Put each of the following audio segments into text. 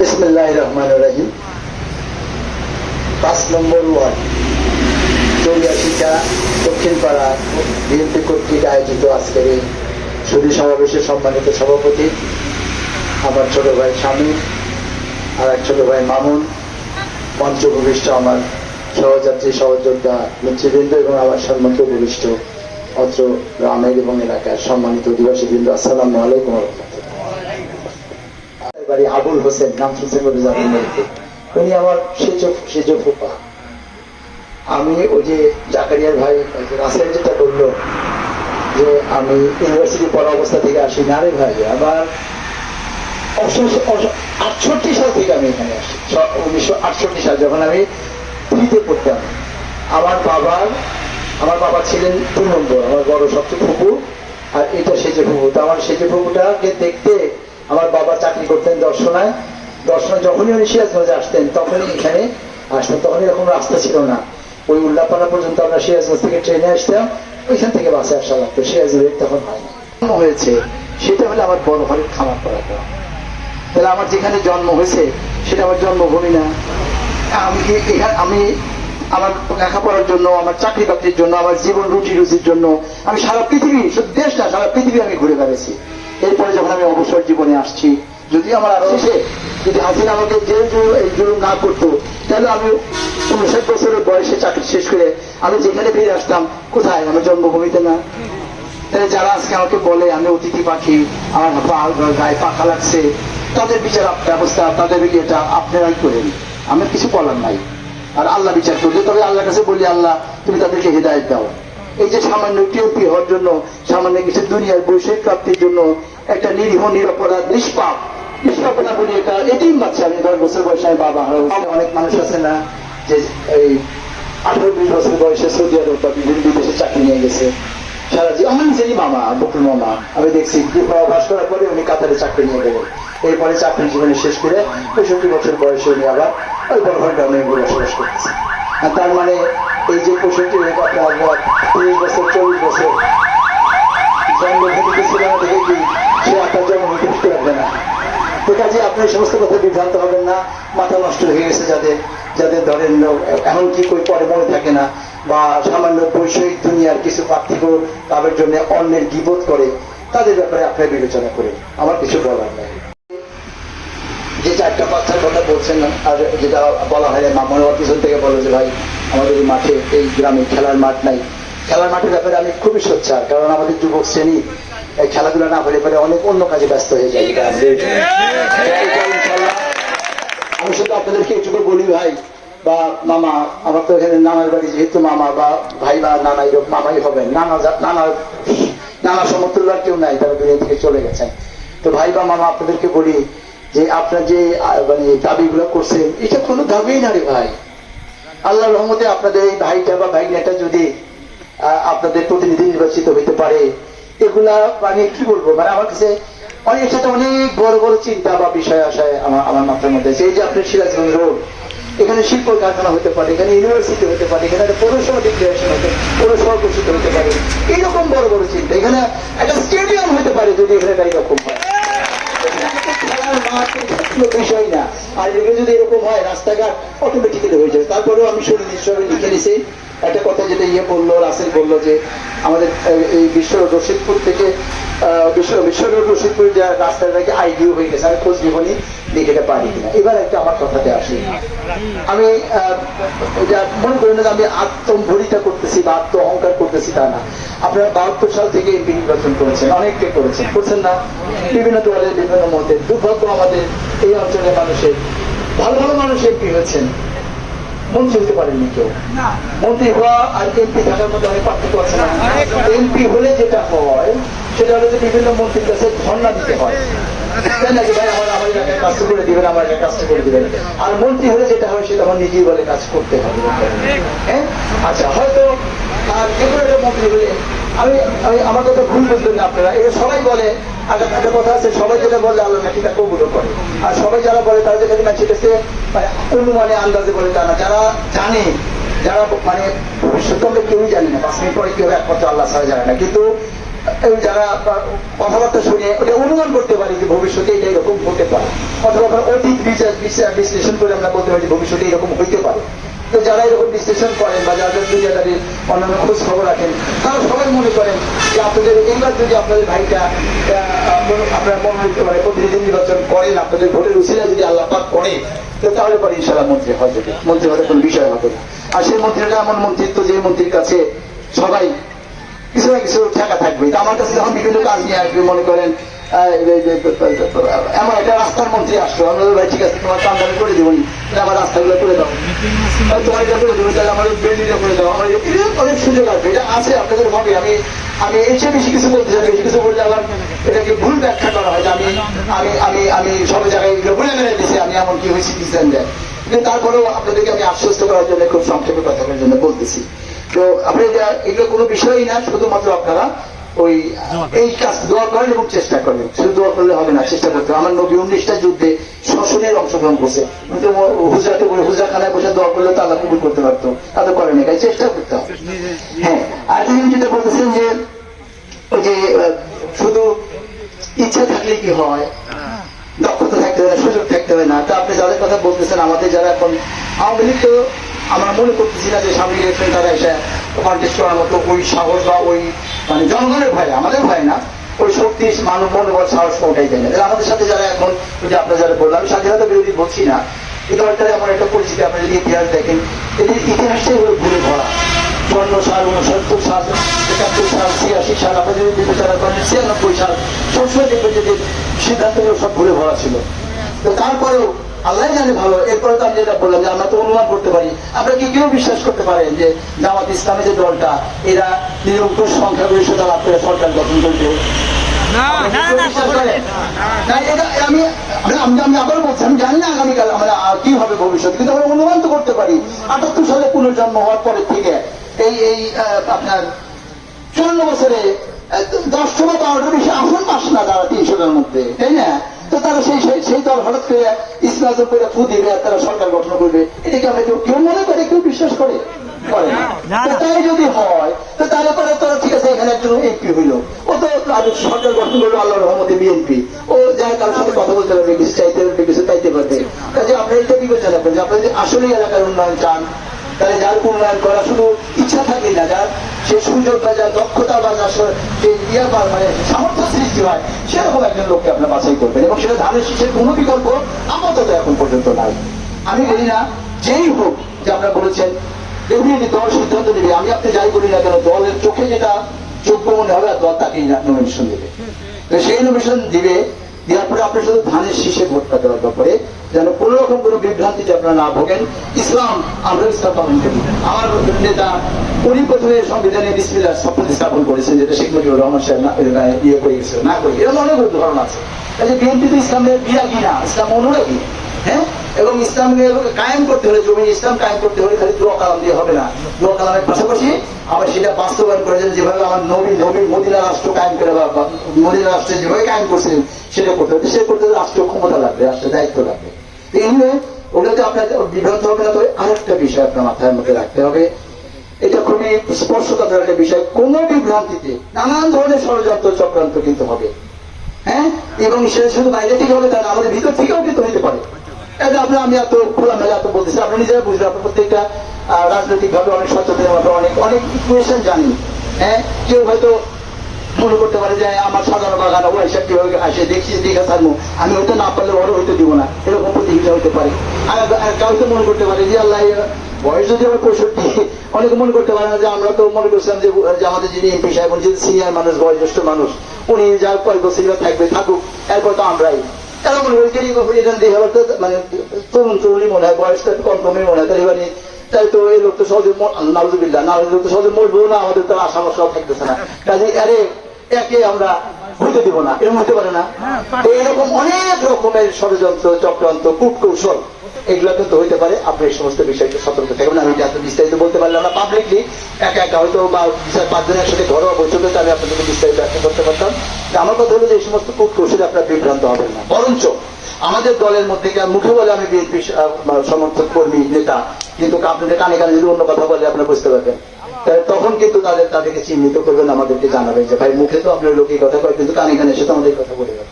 বিসমুল্লাহ রহমান রাহিম। পাঁচ নম্বর ওয়ার্ড, চৌরাশিটা দক্ষিণপাড়া বিএনপি কর্তৃক আয়োজিত আজকের এই সুদী সমাবেশের সম্মানিত সভাপতি, আমার ছোট ভাই স্বামী আর এক ছোট ভাই মামুন পঞ্চভূমিষ্ঠ আমার সহযাত্রী, সহযোদ্ধা, নেতৃবৃন্দ এবং আমার সম্মানিত ভূমিষ্ঠ অত্র গ্রামের এবং এলাকার সম্মানিত অধিবাসী বৃন্দ আসসালামু আলাইকুম বাড়ি আবুল হোসেন, নাম শুনছেন। উনি আমার সেজ সেজ ফুপা। আমি ওই যে জাকারিয়ার ভাই রাসেল যেটা বলল, যে আমি ইউনিভার্সিটি পড়া অবস্থা থেকে আসি, না রে ভাই আমার আটষট্টি সাল থেকে আমি এখানে আসি। উনিশশো আটষট্টি সাল যখন আমি থ্রিতে পড়তাম, আমার বাবার, আমার বাবা ছিলেন দু নম্বর, আমার বড় সবচেয়ে ফুপু, আর এটা সেজে ফুপু। তো আমার সেজে ফুপুটাকে দেখতে আমার বাবা চাকরি করতেন দর্শনায়। দর্শনায় যখনই উনি সিরাজগঞ্জে আসতেন, তখনই এখানে আসতেন। তখন এরকম রাস্তা ছিল না। ওই উল্লাপাড়া পর্যন্ত আমরা সিরাজগঞ্জ থেকে ট্রেনে আসতাম, ওইখান থেকে বাসে আসা লাগতো। সিরাজগঞ্জ তখন হয় না হয়েছে, সেটা হলে আমার বড় ঘরের খামার করাটা তাহলে আমার যেখানে জন্ম হয়েছে, সেটা আমার জন্মভূমি না। আমি এখানে আমি আমার লেখাপড়ার জন্য, আমার চাকরি বাকরির জন্য, আমার জীবন রুটি রুচির জন্য, আমি সারা পৃথিবী, শুধু দেশ না, সারা পৃথিবী আমি ঘুরে বেড়াইছি। এরপরে যখন আমি অবসর জীবনে আসছি যদি আমার আরও শেষে যদি হাসিনা আমাকে জেল এই জুলুম না করতো, তাহলে আমি উনষাট বছরের বয়সে চাকরি শেষ করে আমি যেখানে ফিরে আসতাম, কোথায়? আমার জন্মভূমিতে না। তাহলে যারা আজকে আমাকে বলে, আমি অতিথি পাখি, আমার গায়ে পাখা লাগছে, তাদের বিচার ব্যবস্থা, তাদের এটা আপনারাই করেন। আমার কিছু বলার নাই। আর আল্লাহ বিচার করলে তবে আল্লাহর কাছে বলি, আল্লাহ, তুমি তাদেরকে হৃদায়ত দাও। এই যে সামান্য টিওপি হওয়ার জন্য, সামান্য কিছু দুনিয়ার বৈষয়িক প্রাপ্তির জন্য একটা নিরীহ, নিরপরাধ, নিষ্পাপ। নিষ্পাপ না বলি এটা এটিই বাচ্চা আমি দশ বছর বয়সে আমি বাবা হারা অনেক মানুষ আছে না যে এই আঠারো বিশ বছর বয়সে সৌদি আরব বা বিভিন্ন বিদেশে চাকরি নিয়ে গেছে। সারা জীবন আমার নিজেরই মামা, বকুল মামা। আমি দেখছি অভ্যাস করার পরে উনি কাতারে চাকরি নিয়ে গেলেন। এরপরে চাকরি জীবনে শেষ করে পঁয়ষট্টি বছর বয়সে উনি আবার ওই বড় ঘর গ্রামে বসবাস করতেছে তার মানে এই যে পঁয়ষট্টি আপনার তিরিশ বছর, চল্লিশ বছর না কথা মাথা নষ্ট হয়ে গেছে যাদের যাদের থাকে না, বা সামান্য দুনিয়ার কিছু তাদের জন্য অন্যের গিবোধ করে, তাদের ব্যাপারে আপনার বিবেচনা করে, আমার কিছু বলার নাই। চারটা পাঁচটার কথা বলছেন আর যেটা বলা হয় মামুনের পিছন থেকে বলো যে ভাই আমাদের এই মাঠে এই গ্রামে খেলার মাঠ নাই। খেলার মাঠের ব্যাপারে আমি খুবই সোচ্চার কারণ আমাদের যুবক শ্রেণি এই খেলাধুলা না হলে পরে অনেক অন্য কাজে ব্যস্ত হয়ে যায়। আমি শুধু আপনাদেরকে এটুকু বলি ভাই বা মামা আমার তো এখানে নানার বাড়ি যেহেতু মামা বা ভাই বা নানা এরকম মামাই হবেন নানা নানা নানা সমতুল্য আর কেউ নাই তারা দুনিয়া থেকে চলে গেছেন। তো ভাই বা মামা আপনাদেরকে বলি যে আপনার যে মানে দাবিগুলো করছেন, এটা কোনো দাবিই না রে ভাই। আল্লাহ রহমতে আপনাদের এই ভাইটা বা ভাইনাটা যদি আপনাদের প্রতিনিধি নির্বাচিত হইতে পারে, এগুলা মানে কি বলব মানে আমার কাছে অনেক সাথে অনেক বড় বড় চিন্তা বা বিষয় আসায় আমার আমার মাথার মধ্যে। এই যে আপনার সিরাজগঞ্জ রোড, এখানে শিল্প কারখানা হতে পারে, এখানে ইউনিভার্সিটি হতে পারে, এখানে একটা পৌরসভা ডিক্লারেশন হতে, পৌরসভা ঘোষিত হতে পারে। এইরকম বড় বড় চিন্তা। এখানে একটা স্টেডিয়াম হতে পারে যদি এখানে এরকম হয় খেলার মাঠ এটা কোনো বিষয় না আর এগুলো যদি এরকম হয়, রাস্তাঘাট অটোমেটিক্যালি হয়ে যাবে। তারপরেও আমি শরীর হিসাবে লিখে নিছি একটা কথা যেটা ইয়ে বলল, রাসেল বলল যে আমাদের, এই- বিশ্ব রশিদপুর থেকে করতেছি তা না। আপনারা বাহাত্তর সাল থেকে এমপি নির্বাচন করেছেন, অনেককে করেছেন। করছেন না? বিভিন্ন দলের, বিভিন্ন মতে। দুর্ভাগ্য আমাদের এই অঞ্চলের মানুষের, ভালো ভালো মানুষ এমপি হয়েছেন। মন্ত্রী হতে পারেননি কেউ। মন্ত্রী হওয়া আর এমপি থাকার মধ্যে অনেক পার্থক্য আছে না? এমপি হলে যেটা হয় সেটা হলো যে বিভিন্ন মন্ত্রীর কাছে ধর্ণা দিতে হয়। তাই নাকি ভাই? আমার আমার এলাকায় কাজ করে দিবেন আমার এলাকায় কাজ করে দিবেন। আর মন্ত্রী হলে যেটা হয় সেটা আমার নিজেই বলে কাজ করতে হবে। হ্যাঁ? আচ্ছা হয়তো আর একটা মন্ত্রী হলে আমি আমি আমার কথা ভুল বলতেন না আপনারা। এটা সবাই বলে একটা কথা আছে, সবাই যেটা আল্লাহ কবুলও করে। আর সবাই যারা বলে না মানে অনুমানে, আন্দাজে বলে তা না। যারা জানে, যারা মানে কেউই জানি না, পাঁচ মিনিট পরে কি হবে একমাত্র আল্লাহ ছাড়া জানে না। কিন্তু যারা কথাবার্তা শুনে, ওটা অনুমান করতে পারি যে ভবিষ্যতে এটা এরকম হতে পারে। অথবা অধিক বিচার বিশ্লেষণ করে আমরা বলতে পারি ভবিষ্যতে এরকম হইতে পারে। তো যারা এরকম বিশ্লেষণ করেন বা যারা দুনিয়াদারি অন্যান্য খোঁজ খবর রাখেন, তারা সবাই মনে করেন যে আপনাদের এইবার যদি আপনাদের ভাইটা আপনার মনোনীত মানে প্রতিনিধি নির্বাচন করেন, আপনাদের ভোটের উচিলা যদি আল্লাহ পাক করে তাহলে পরে ইনশাল্লাহ মন্ত্রী হয়ে যাবে। মন্ত্রী হওয়ার কোনো বিষয় হবে না। আর সেই মন্ত্রীটা এমন মন্ত্রিত্ব, যে মন্ত্রীর কাছে সবাই কিছু না কিছু টাকা থাকবে আমার কাছে যখন বিভিন্ন কাজ নিয়ে আসবে, মনে করেন এমন একটা রাস্তার মন্ত্রী আসলো আমরা ভাই, ঠিক আছে, তোমার করে দেবো আমার রাস্তাগুলো করে দাও। তোমার এটা করে দেবো, তাহলে আমার করে দাও। আমার অনেক সুযোগ আসবে এটা আছে, আপনাদের ভাবে, আমি আমি বেশি কিছু বলতে চাই, বেশি কিছু আবার এটাকে ভুল ব্যাখ্যা করা হয় আমি আমি আমি আমি সব জায়গায় এগুলো বলে বেড়ে আমি এমন কি হয়েছি কিন্তু তারপরেও আপনাদেরকে আমি আশ্বস্ত করার জন্য, খুব সংক্ষেপে কথা বলার জন্য বলতেছি। তো, আপনি এগুলো কোনো বিষয়ই না, শুধুমাত্র আপনারা ওই এই কাজ দোয়া করেন এবং চেষ্টা করেন। শুধু দোয়া করলে হবে না চেষ্টা করতে আমার নবী উনিশটা যুদ্ধে শোষণের অংশগ্রহণ করছে। কিন্তু হুজরাতে বলে হুজরাখানায় বসে দোয়া করলে তো আল্লাহ কবুল করতে পারতো। তা তো করেনি তাই চেষ্টা করতে হবে। হ্যাঁ আর তিনি যেটা বলতেছেন যে ওই যে শুধু ইচ্ছা থাকলে কি হয়। দক্ষতা থাকতে হয় না সুযোগ থাকতে হয় না। তা আপনি যাদের কথা বলতেছেন আমাদের যারা এখন আওয়ামী লীগ তো আমরা মনে করতেছি না যে সামনে ইলেকশন তারা এসে কন্টেস্ট করার মতো ওই সাহস বা ওই মানে জনগণের ভয় আমাদের ভয় না, ওই শক্তি, মানব মনোবল, সাহস কোনটাই দেয় না। আমাদের সাথে যারা এখন যে আপনার যারা বললাম আমি স্বাধীনতা বিরোধী বলছি না এই দলটার এমন একটা পরিস্থিতি আপনি যদি ইতিহাস দেখেন, এদের ইতিহাসটাই হলো ভুলে ভরা চুয়ান্ন সাল উনসত্তর সাল, একাত্তর সাল, ছিয়াশি সাল আপনি যদি বিবেচনা করেন ছিয়ানব্বই সাল, সবসময় দেখবেন যে সিদ্ধান্তগুলো সব ভুলে ভরা ছিল। তো তারপরেও আল্লাহ জানে ভালো এরপরে তো আমি যেটা বললাম যে আমরা তো অনুমান করতে পারি। আপনারা কি কেউ বিশ্বাস করতে পারেন যে জামাত ইসলামী যে দলটা এরা নিরঙ্কুশ সংখ্যাগরিষ্ঠতা লাভ করে সরকার গঠন করবে? আমি আমি- আবার বলছি আমি জানি না আগামীকাল আমরা কি হবে ভবিষ্যৎ কিন্তু আমরা অনুমান তো করতে পারি। আটাত্তর সালে পুনর্জন্ম হওয়ার পরের থেকে এই আপনার চুয়ান্ন বছরে দশটা বা বারোটা বেশি আসন পাস না তারা তিনশোটার মধ্যে তাই না? তো তারা সেই সেই- দল হঠাৎ করে ইসলাম করে ফু দিবে আর তারা সরকার গঠন করবে। এটাকে আমরা কেউ কেউ মনে করে কেউ বিশ্বাস করে? করে না। তাই যদি হয় তো তাহলে পরে তো ঠিক আছে এখানে একজন এমপি হইল। ও তো সরকার গঠন করল আল্লাহর রহমতে বিএনপি ও যার কারোর সাথে কথা বলতে পারবে কিছু চাইতে পারবে কিছু চাইতে পারবে। কাজে আপনারা এটা বিবেচনা করেন যে আপনারা যদি আসলে এলাকার উন্নয়ন চান তাহলে যার উন্নয়ন করা শুধু ইচ্ছা থাকে না যার সে সুযোগ বা যার দক্ষতা বা স- ইয়া মানে সামর্থ্য সৃষ্টি হয় সেরকম একজন লোককে আপনার বাছাই করবেন এবং সেটা ধানের শীষের কোনো বিকল্প আপাতত এখন পর্যন্ত নাই। আমি বলি না, যেই হোক যে আপনারা বলেছেন ডেফিনেটলি দল সিদ্ধান্ত নেবে, আমি আপনি যাই বলি না কেন, দলের চোখে যেটা যোগ্য মনে হবে দল তাকেই নমিনেশন দেবে। সেই নমিনেশন দিবে, দেওয়ার পরে আপনি শুধু ধানের শীষে ভোটটা দেওয়ার ব্যাপারে যেন কোন রকম কোনো বিভ্রান্তিতে আপনারা না ভোগেন। ইসলাম আমরা ইসলাম পালন করি। আমার নেতা, উনি প্রথমে সংবিধানে বিসমিল্লাহ শপথ স্থাপন করেছেন, যেটা শেখ মুজিবুর রহমান সাহেব না- ইয়ে করে গেছিল না করে এরকম অনেক ধারণা আছে। কাজে বিএনপি তো ইসলামের বিরাগী না? ইসলাম অনুরাগী। হ্যাঁ? এবং ইসলামকে কায়েম করতে হলে জমি ইসলাম কায়েম করতে হলে খালি দোয়া কালাম দিয়ে হবে না। দোয়া কালামের পাশাপাশি আবার সেটা বাস্তবায়ন করেছেন যেভাবে আমার নবী নবী মদিনা রাষ্ট্র কায়েম করে বা মদিনা রাষ্ট্রে যেভাবে কায়েম করছিলেন, সেটা করতে হবে সে করতে রাষ্ট্র ক্ষমতা লাগবে, রাষ্ট্রের দায়িত্ব লাগবে। এনিওয়ে ওগুলোতে আপনার বিভ্রান্ত হবে না আরেকটা বিষয় আপনার মধ্যে রাখতে হবে। এটা খুবই একটা বিষয়। কোন বিভ্রান্তিতে নানান ধরনের ষড়যন্ত্র চক্রান্ত কিন্তু হবে। হ্যাঁ? এবং সেটা শুধু বাইরে থেকে হবে আমাদের ভিতর থেকেও কিন্তু হতে পারে। আমি এত খোলামেলা এত বলতেছি, আপনি নিজেরা বুঝবেন, আপনার প্রত্যেকটা রাজনৈতিক ভাবে অনেক সচেতন অনেক অনেক ইকুয়েশন জানি। হ্যাঁ? কেউ হয়তো মনে করতে পারে যে আমার সাধারণ বাগান, ও এসব কি হয়ে আসে দেখছি দেখা থাকব আমি ওটা না পারলে ওরও হইতে দিব না। এরকম প্রতিযোগিতা হতে পারে। আর আর কাউ তো মনে করতে পারে যে, আল্লাহ বয়স যদি আমার পঁয়ষট্টি, অনেকে মনে করতে পারে না যে, আমরা তো মনে করছিলাম যে যে আমাদের যিনি এমপি সাহেব, উনি সিনিয়র মানুষ, বয়োজ্যেষ্ঠ মানুষ, উনি যা কয়েক বছর থাকবে, থাকুক, এরপর তো আমরাই। মনে যে এখান দিয়ে আবার তো মানে তরুণ তরুণী মনে হয় বয়সটা কম কমই মনে হয় মানে তাই তো এই লোক তো সহজে নাউজুবিল্লাহ না লোক তো সহজে মরবো না, আমাদের তো আশা মশাও থাকতেছে না। কাজে আরে একে আমরা হইতে দিব না এরকম হতে পারে না। এরকম অনেক রকমের ষড়যন্ত্র চক্রান্ত কূটকৌশল এগুলো কিন্তু হইতে পারে। আপনি এই সমস্ত বিষয়কে সতর্ক থাকবেন আমি এটা এত বিস্তারিত বলতে পারলাম না পাবলিকলি একা একা হয়তো বা পাঁচজনের সাথে ঘরোয়া বৈঠকে তো আমি আপনাদেরকে বিস্তারিত ব্যাখ্যা করতে পারতাম। আমার কথা হলো যে এই সমস্ত কূটকৌশলে আপনার বিভ্রান্ত হবেন না। বরঞ্চ আমাদের দলের মধ্যে মুখে বলে আমি বিএনপি সমর্থক কর্মী নেতা কিন্তু আপনাদের কানে কানে যদি অন্য কথা বলে আপনারা বুঝতে পারবেন। তখন কিন্তু তাদের, তাদেরকে চিহ্নিত করবেন, আমাদেরকে জানাবেন যে, ভাই, মুখে তো আপনার লোক এই কথা কয়, কিন্তু কানে কানে এসে তো আমাদের কথা বলে গেল।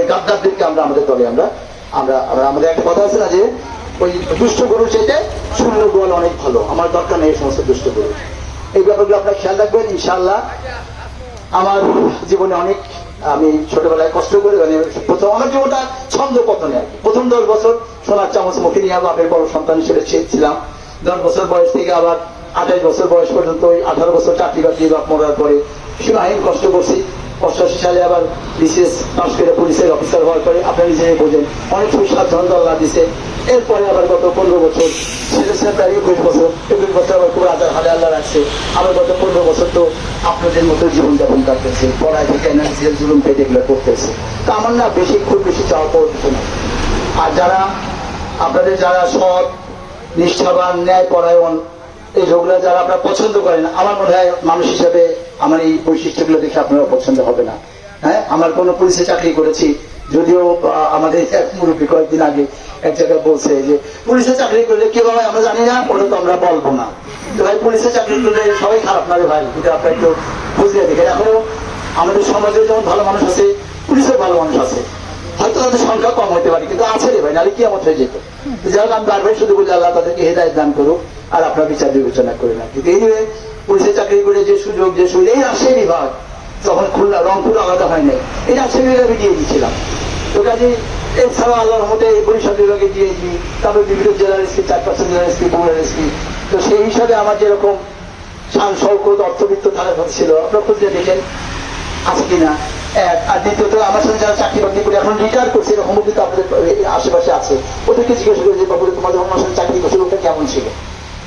এই গাদ্দারদেরকে আমরা, আমাদের দলে আমরা আমরা আমাদের একটা কথা আছে না যে, ওই দুষ্ট গরু চেটে শূন্য গোয়াল অনেক ভালো। আমার দরকার নেই এই সমস্ত দুষ্ট গরু। এই ব্যাপারগুলো আপনারা খেয়াল রাখবেন, ইনশাআল্লাহ। আমার জীবনে অনেক, আমি ছোটবেলায় কষ্ট করে মানে প্রথম আমার জীবনটা ছন্দ পতনে আর প্রথম দশ বছর সোনার চামচ মুখে নিয়ে বাপের বড় সন্তান হিসেবে ছিলাম। দশ বছর বয়স থেকে আবার আঠাশ বছর বয়স পর্যন্ত ওই আঠারো বছর চাকরি বাকরি বাপ মরার পরে সীমাহীন কষ্ট করছি। অষ্টাশি সালে আবার বিশেষ পাশ করে পুলিশের অফিসার হওয়ার পরে আপনি নিজে বোঝেন, অনেক সুস্বাদ ধন্দ আল্লাহ দিছে। এরপরে আবার গত পনেরো বছর, ছেলে ছেলে প্রায় একুশ বছর একুশ বছর আবার খুব রাজার হালে আল্লাহ রাখছে। আবার গত পনেরো বছর তো আপনাদের মতো জীবনযাপন কাটতেছে পড়ায় থেকে এনার্জিয়াল জুলুম পেটে এগুলো করতেছে। তো আমার না বেশি, খুব বেশি চাওয়া পাওয়ার কিছু না। আর যারা, আপনাদের যারা সৎ, নিষ্ঠাবান ন্যায় পরায়ণ এই লোকগুলো যারা আপনারা পছন্দ করেন, আমার মনে হয় মানুষ হিসেবে আমার এই বৈশিষ্ট্যগুলো দেখে আপনারা পছন্দ হবে না। হ্যাঁ আমার কোনো পুলিশে চাকরি করেছি, যদিও আমাদের এক মুরব্বী কয়েকদিন আগে এক জায়গায় বলছে যে, পুলিশে চাকরি করলে কি হয় আমরা জানি না, ওটা তো আমরা বলব না। তো ভাই, পুলিশে চাকরি করলে সবাই খারাপ না রে ভাই? এটা আপনার একটু বুঝিয়ে দেখেন। এখনও আমাদের সমাজে যেমন ভালো মানুষ আছে, পুলিশের ভালো মানুষ আছে। হয়তো তাদের সংখ্যা কম হতে পারে, কিন্তু আছে রে ভাই, নাহলে কি আমার হয়ে যেত? যাই হোক, আমি বারবার শুধু বলি, আল্লাহ তাদেরকে হেদায়ত দান করুক। আর আপনার বিচার বিবেচনা করে না কিন্তু এই পুলিশের চাকরি করে যে সুযোগ যে সুযোগ, এই রাজশাহী বিভাগ তখন খুলনা, রংপুর আলাদা হয় নাই, এই রাজশাহী বিভাগে দিয়ে দিয়েছিলাম। তো কাজে এছাড়া আল্লাহর মধ্যে এই বরিশাল বিভাগে দিয়ে দিই, তারপরে বিভিন্ন জেলার এসপি চার পাঁচটা জেলার এসপি বগুড়ার এসপি তো সেই হিসাবে আমার যেরকম শান শৌকত অর্থবিত্ত থাকার কথা ছিল, আপনারা খুঁজে দেখেন আছে কিনা। এক, আর দ্বিতীয়ত, আমার সাথে যারা চাকরি বাকরি করে এখন রিটায়ার করছে, এরকম কিন্তু আপনাদের আশেপাশে আছে। ওদেরকে জিজ্ঞেস করে যে বাবু তোমাদের আমার সাথে চাকরি করছে ওটা কেমন ছিল?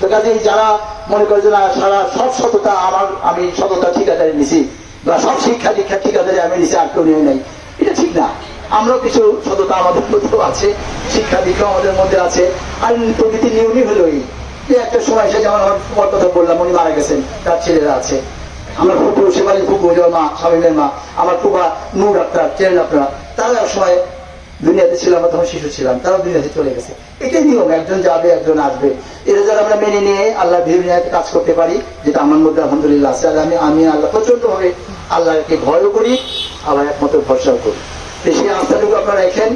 তো কাজে যারা মনে করে যে, না, সারা সব সততা আমার, আমি সততা ঠিকাদারি নিছি। বা সব শিক্ষা দীক্ষা ঠিকাদারি আমি নিছি, আর কেউ নাই এটা ঠিক না। আমরাও কিছু সততা আমাদের মধ্যেও আছে, শিক্ষা দীক্ষা আমাদের মধ্যে আছে। আর প্রকৃতি নিয়মই হলো এই। যে একটা সময় এসে যেমন আমার কথা বললাম, উনি মারা গেছেন, তার ছেলেরা আছে। আমার ফুপু, শেফালি ফুপু মা স্বামীমের মা, আমার ফুপা নূর ডাক্তার চেন আপনারা? তারা সময় দুনিয়াতে ছিল আমরা তখন শিশু ছিলাম, তারাও দুনিয়াতে চলে গেছে। এটাই নিয়ম, একজন যাবে, একজন আসবে। এটা যারা আমরা মেনে নিয়ে আল্লাহ ভিড় কাজ করতে পারি, যেটা আমার মধ্যে আলহামদুলিল্লাহ আছে আমি আমি আল্লাহ প্রচণ্ড ভাবে আল্লাহকে ভয়ও করি, আবার একমাত্র ভরসাও করি। সেই আস্থাটুকু আপনারা রাখেন,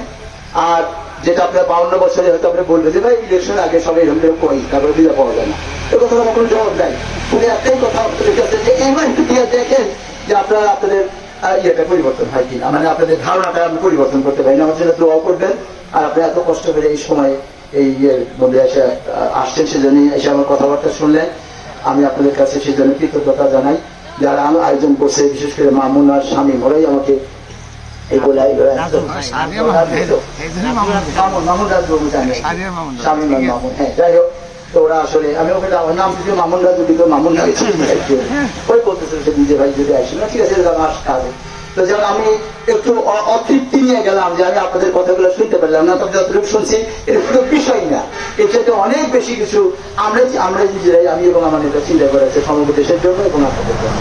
আর যেটা আপনার বাউন্ন বছরে হয়তো আপনি বলবেন যে, ভাই ইলেকশন আগে সবাই হলে কই তারপরে দিদা পাওয়া যায় না। এই কথা আমার কোনো জবাব নাই। শুধু একটাই কথা আপনাদের কাছে যে একটু দেখেন যে আপনারা আপনাদের ইয়েটা পরিবর্তন হয় কিনা মানে আপনাদের ধারণাটা আমি পরিবর্তন করতে পারি না আমার জন্য করবেন আর আপনি এত কষ্ট করে এই সময় এই ইয়ের মধ্যে এসে আসছেন সেজন্য এসে আমার কথাবার্তা শুনলেন আমি আপনাদের কাছে সেজন্য কৃতজ্ঞতা জানাই যারা আমার আয়োজন করছে বিশেষ করে মামুন আর স্বামী ওরাই আমাকে এই বলে মামুন মামুন হ্যাঁ যাই হোক তো ওরা আসলে আমি ওকে নাম যদি মামুন রাজু দিল মামুন ওই বলতেছিল সেদিন যে ভাই যদি আসি। না ঠিক আছে আমার কাজে তো যেমন আমি একটু অতৃপ্তি নিয়ে গেলাম যে আমি আপনাদের কথাগুলো শুনতে পারলাম না তবে যতটুকু শুনছি এটা শুধু বিষয় না। এর চাইতে অনেক বেশি কিছু আমরা আমরা নিজেরাই আমি এবং আমার নেতা চিন্তা করেছে সমগ্র দেশের জন্য এবং আপনাদের জন্য।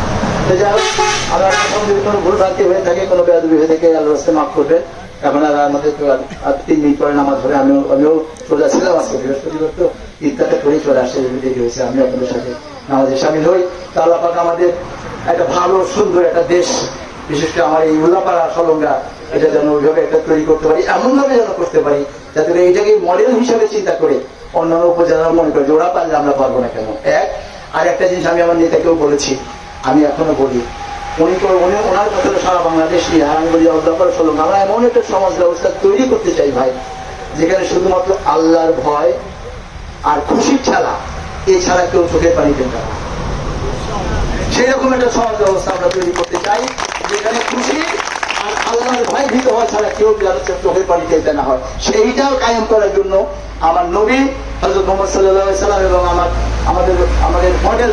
তো যাই হোক আমার যদি কোনো ভুল ভ্রান্তি হয়ে থাকে কোনো বেয়াদবি হয়ে থাকে আল্লাহ রাস্তায় মাফ করবেন। এখন আর আমাদের তিন মিনিট পরে নামাজ ধরে আমিও আমিও সোজা ছিলাম আজকে বৃহস্পতিবার তো। ইত্যাদি করেই চলে আসছে দেরি হয়েছে আমি আপনাদের সাথে। নামাজে সামিল হই তাহলে পাক আমাদের একটা ভালো, সুন্দর একটা দেশ, বিশেষ করে আমার এই উল্লাপাড়া সলঙ্গা, এটা যেন ওইভাবে একটা তৈরি করতে পারি, এমনভাবে যেন করতে পারি, যাতে করে এইটাকে মডেল হিসাবে চিন্তা করে অন্যান্য উপজেলা মনে করে ওরা পারলে আমরা পারব না কেন? এক আর একটা জিনিস আমি আমার নেতাকেও বলেছি, আমি এখনও বলি, উনি উনি ওনার কথা সারা বাংলাদেশ নিয়ে আমি বলি উল্লাপাড়া সলঙ্গা, আমরা এমন একটা সমাজ ব্যবস্থা তৈরি করতে চাই ভাই, যেখানে শুধুমাত্র আল্লাহর ভয় আর খুশির ছাড়া এছাড়া কেউ চোখের পানি দেবে না। সেই রকম একটা সমাজ ব্যবস্থা আমরা তৈরি করতে চাই, যেখানে খুশি আর আল্লাহর ভয় ভীত হওয়া ছাড়া কেউ যেন চোখের পানি না হয়। সেইটাও কায়েম করার জন্য আমার নবী হজরত মোহাম্মদ সাল্লাহ সাল্লাম এবং আমার আমাদের আমাদের মডেল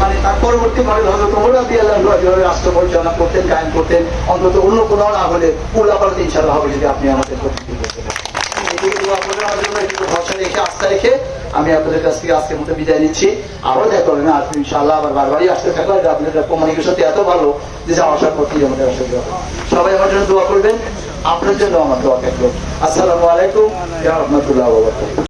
মানে তার পরবর্তী মডেল হজরত মোরাবি আল্লাহ যেভাবে রাষ্ট্র পরিচালনা করতেন, কায়েম করতেন, অন্তত অন্য কোনো না হলে উল্লাপাড়াতে ইনশাল্লাহ হবে যদি আপনি আমাদের প্রতিনিধি করতে পারেন। রেখে, আস্থা রেখে আমি আপনাদের কাছ থেকে আজকের মতো বিদায় নিচ্ছি। আরও দেখা হবে না আসবে ইনশাল্লাহ আবার বারবারই আসতে থাকল এটা আপনাদের কমিউনিকেশন এত ভালো যে আসার প্রতি আমাদের অসুবিধা হবে সবাই আমার জন্য দোয়া করবেন আপনার জন্য আমার দোয়া থাকল আসসালামু আলাইকুম রহমতুল্লাহ